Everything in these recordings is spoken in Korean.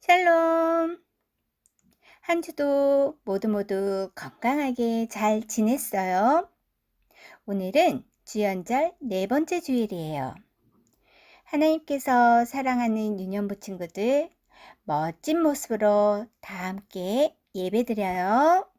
샬롬. 한 주도 모두 모두 건강하게 잘 지냈어요? 오늘은 주연절 네 번째 주일이에요. 하나님께서 사랑하는 유년부 친구들 멋진 모습으로 다 함께 예배드려요.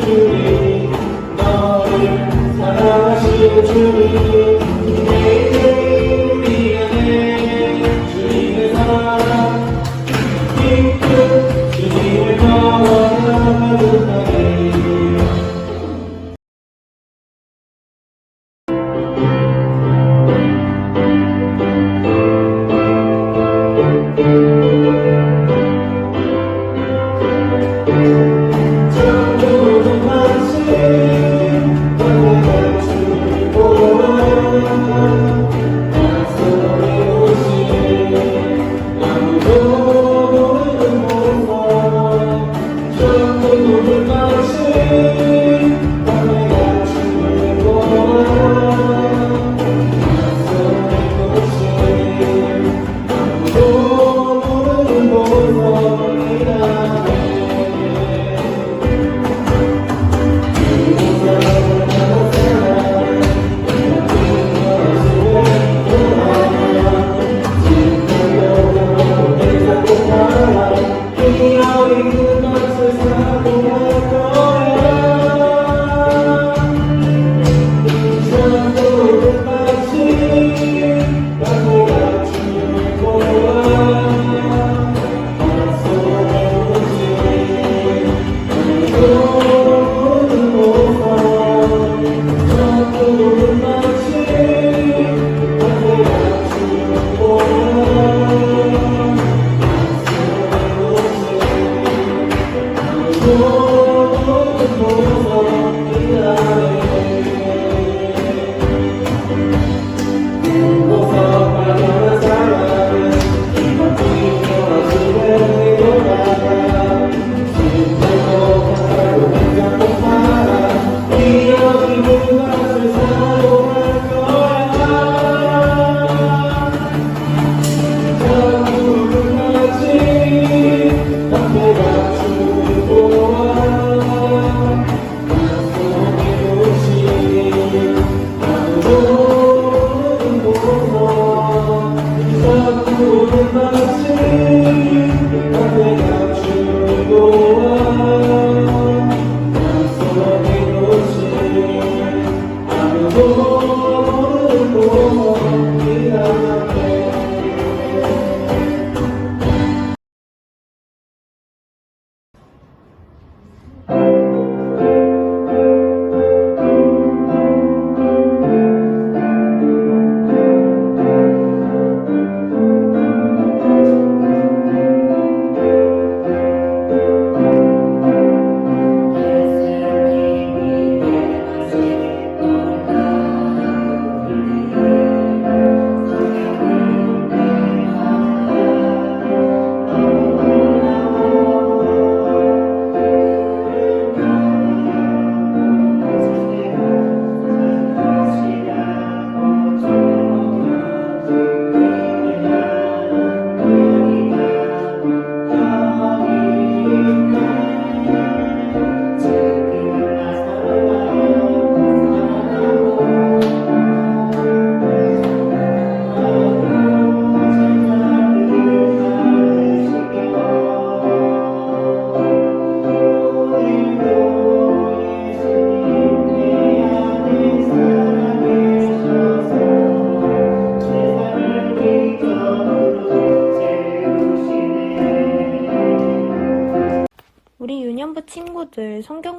주님 너를 사랑하시는 주님.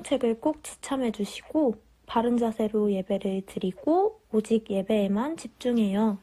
성경책을 꼭 지참해 주시고 바른 자세로 예배를 드리고 오직 예배에만 집중해요.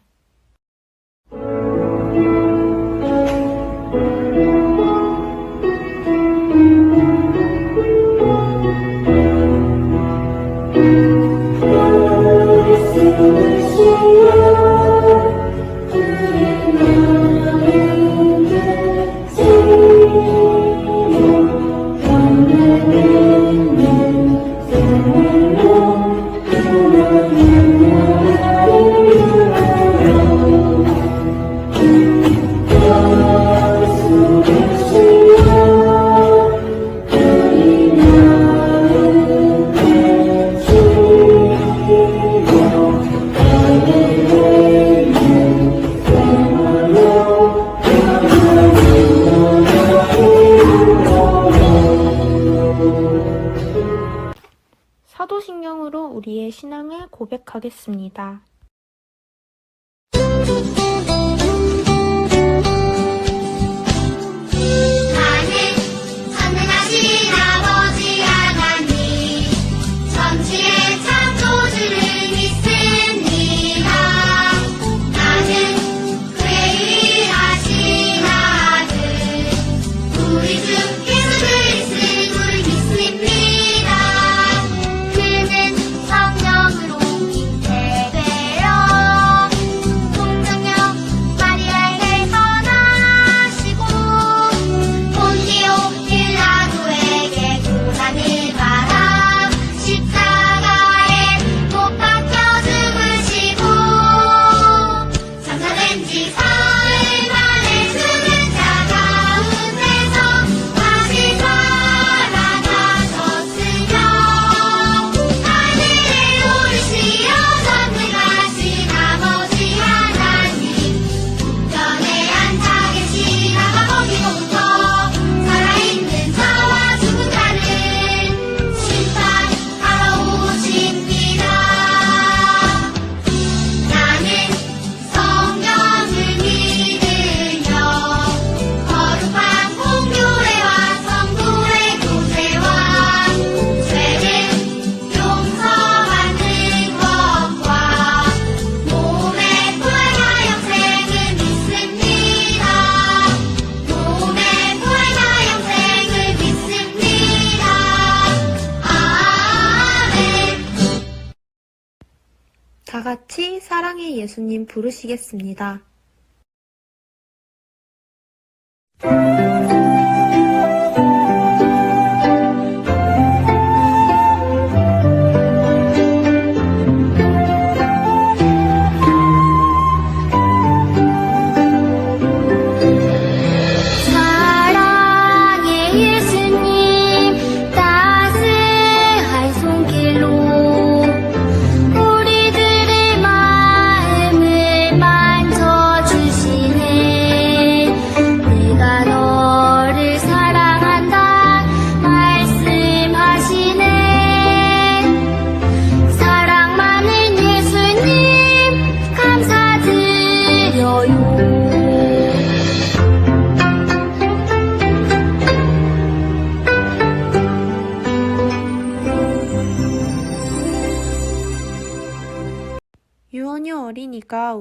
사도신경으로 우리의 신앙을 고백하겠습니다. 다 같이 사랑의 예수님 부르시겠습니다.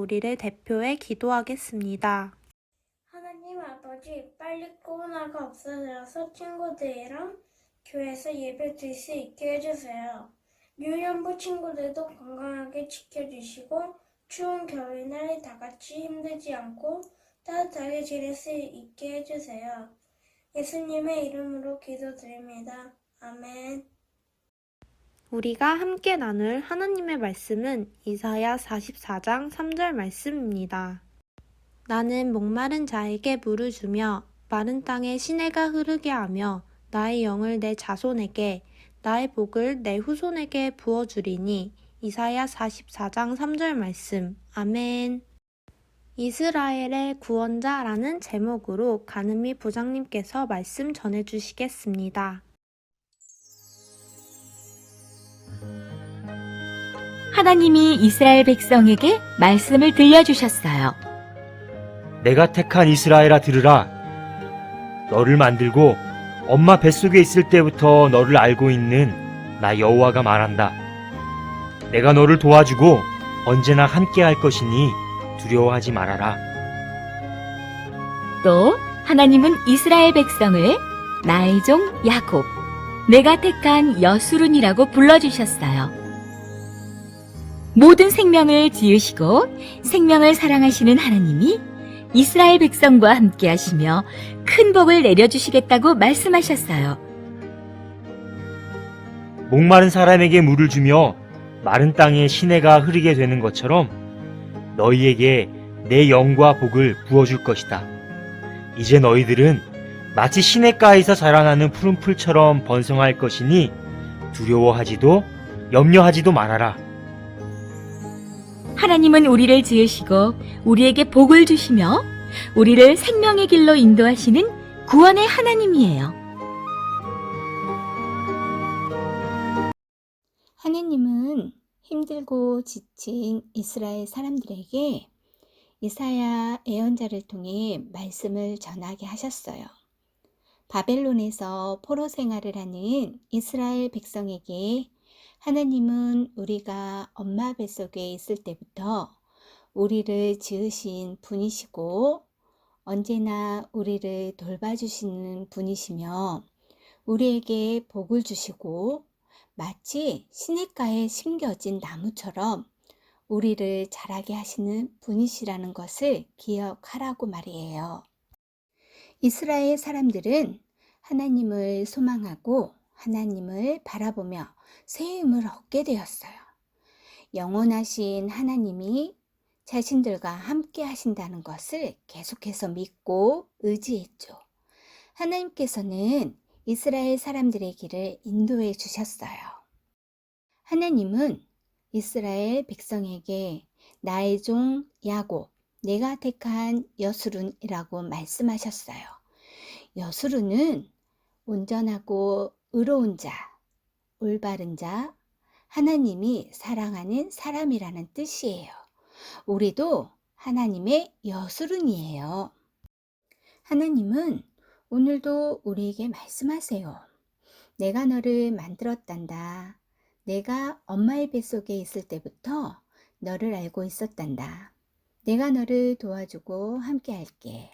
우리를 대표해 기도하겠습니다. 하나님 아버지, 빨리 코로나가 없어져서 친구들이랑 교회에서 예배 드릴 수 있게 해주세요. 유연부 친구들도 건강하게 지켜주시고 추운 겨울날 다 같이 힘들지 않고 따뜻하게 지낼 수 있게 해주세요. 예수님의 이름으로 기도드립니다. 아멘. 우리가 함께 나눌 하나님의 말씀은 이사야 44장 3절 말씀입니다. 나는 목마른 자에게 물을 주며 마른 땅에 시내가 흐르게 하며 나의 영을 내 자손에게 나의 복을 내 후손에게 부어 주리니 이사야 44장 3절 말씀. 아멘. 이스라엘의 구원자라는 제목으로 가늠이 부장님께서 말씀 전해 주시겠습니다. 하나님이 이스라엘 백성에게 말씀을 들려주셨어요. 내가 택한 이스라엘아 들으라. 너를 만들고 엄마 뱃속에 있을 때부터 너를 알고 있는 나 여호와가 말한다. 내가 너를 도와주고 언제나 함께 할 것이니 두려워하지 말아라. 또 하나님은 이스라엘 백성을 나의 종 야곱, 내가 택한 여수룬이라고 불러주셨어요. 모든 생명을 지으시고 생명을 사랑하시는 하나님이 이스라엘 백성과 함께 하시며 큰 복을 내려주시겠다고 말씀하셨어요. 목마른 사람에게 물을 주며 마른 땅에 시내가 흐르게 되는 것처럼 너희에게 내 영과 복을 부어줄 것이다. 이제 너희들은 마치 시내가에서 자라나는 푸른 풀처럼 번성할 것이니 두려워하지도 염려하지도 말아라. 하나님은 우리를 지으시고 우리에게 복을 주시며 우리를 생명의 길로 인도하시는 구원의 하나님이에요. 하나님은 힘들고 지친 이스라엘 사람들에게 이사야 예언자를 통해 말씀을 전하게 하셨어요. 바벨론에서 포로 생활을 하는 이스라엘 백성에게 하나님은 우리가 엄마 뱃속에 있을 때부터 우리를 지으신 분이시고 언제나 우리를 돌봐주시는 분이시며 우리에게 복을 주시고 마치 시냇가에 심겨진 나무처럼 우리를 자라게 하시는 분이시라는 것을 기억하라고 말이에요. 이스라엘 사람들은 하나님을 소망하고 하나님을 바라보며 새 힘을 얻게 되었어요. 영원하신 하나님이 자신들과 함께 하신다는 것을 계속해서 믿고 의지했죠. 하나님께서는 이스라엘 사람들의 길을 인도해 주셨어요. 하나님은 이스라엘 백성에게 나의 종 야곱, 내가 택한 여수룬이라고 말씀하셨어요. 여수룬은 온전하고 의로운 자, 올바른 자, 하나님이 사랑하는 사람이라는 뜻이에요. 우리도 하나님의 여수룬이에요. 하나님은 오늘도 우리에게 말씀하세요. 내가 너를 만들었단다. 내가 엄마의 뱃속에 있을 때부터 너를 알고 있었단다. 내가 너를 도와주고 함께 할게.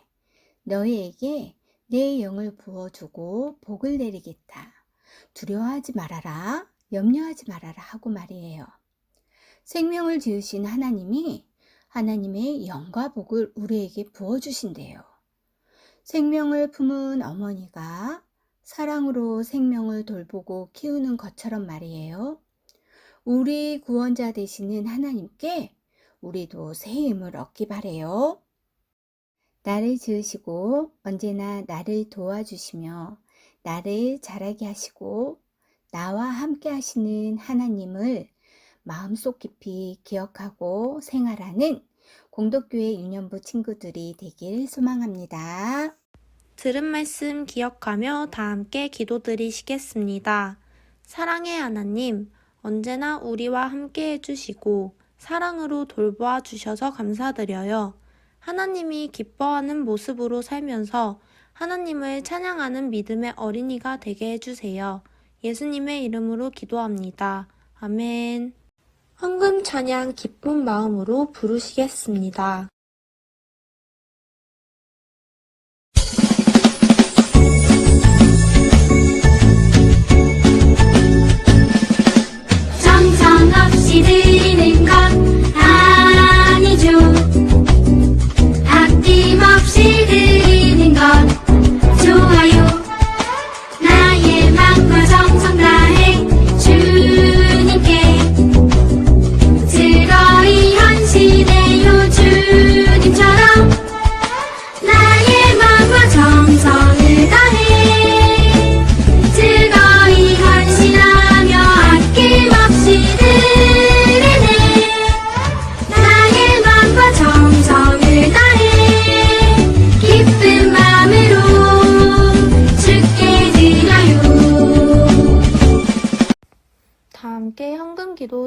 너희에게 내 영을 부어주고 복을 내리겠다. 두려워하지 말아라. 염려하지 말아라 하고 말이에요. 생명을 지으신 하나님이 하나님의 영과 복을 우리에게 부어주신대요. 생명을 품은 어머니가 사랑으로 생명을 돌보고 키우는 것처럼 말이에요. 우리 구원자 되시는 하나님께 우리도 새 힘을 얻기 바래요. 나를 지으시고 언제나 나를 도와주시며 나를 자라게 하시고 나와 함께 하시는 하나님을 마음속 깊이 기억하고 생활하는 공덕교회 유년부 친구들이 되길 소망합니다. 들은 말씀 기억하며 다 함께 기도드리시겠습니다. 사랑의 하나님, 언제나 우리와 함께 해주시고 사랑으로 돌보아 주셔서 감사드려요. 하나님이 기뻐하는 모습으로 살면서 하나님을 찬양하는 믿음의 어린이가 되게 해주세요. 예수님의 이름으로 기도합니다. 아멘. 황금 찬양 기쁜 마음으로 부르시겠습니다.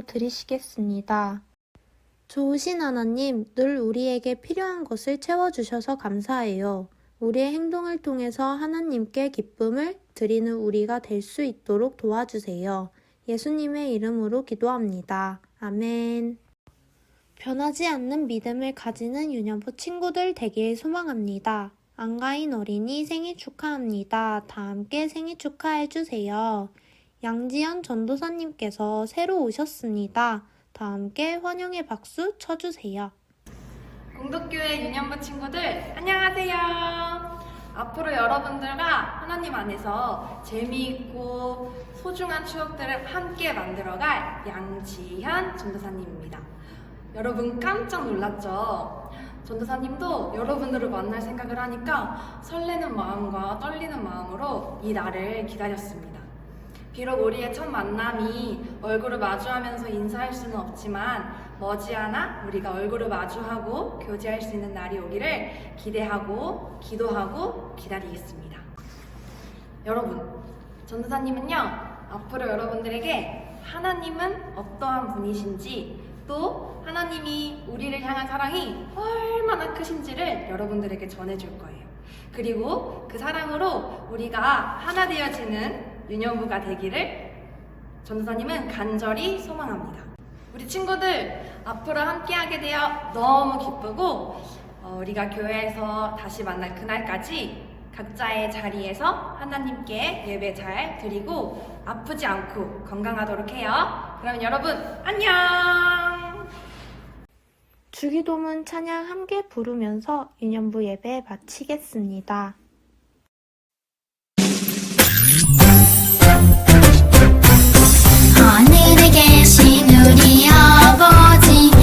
드리시겠습니다. 좋으신 하나님, 늘 우리에게 필요한 것을 채워주셔서 감사해요. 우리의 행동을 통해서 하나님께 기쁨을 드리는 우리가 될 수 있도록 도와주세요. 예수님의 이름으로 기도합니다. 아멘. 변하지 않는 믿음을 가지는 유년부 친구들 되길 소망합니다. 안가인 어린이 생일 축하합니다. 다 함께 생일 축하해 주세요. 양지연 전도사님께서 새로 오셨습니다. 다 함께 환영의 박수 쳐주세요. 공덕교회 유년부 친구들 안녕하세요. 앞으로 여러분들과 하나님 안에서 재미있고 소중한 추억들을 함께 만들어갈 양지현 전도사님입니다. 여러분 깜짝 놀랐죠? 전도사님도 여러분들을 만날 생각을 하니까 설레는 마음과 떨리는 마음으로 이 날을 기다렸습니다. 비록 우리의 첫 만남이 얼굴을 마주하면서 인사할 수는 없지만 머지않아 우리가 얼굴을 마주하고 교제할 수 있는 날이 오기를 기대하고 기도하고 기다리겠습니다. 여러분, 전도사님은요, 앞으로 여러분들에게 하나님은 어떠한 분이신지 또 하나님이 우리를 향한 사랑이 얼마나 크신지를 여러분들에게 전해줄 거예요. 그리고 그 사랑으로 우리가 하나 되어지는 유년부가 되기를 전도사님은 간절히 소망합니다. 우리 친구들 앞으로 함께하게 되어 너무 기쁘고 어, 우리가 교회에서 다시 만날 그날까지 각자의 자리에서 하나님께 예배 잘 드리고 아프지 않고 건강하도록 해요. 그럼 여러분 안녕. 주기도문 찬양 함께 부르면서 유년부 예배 마치겠습니다. 高科技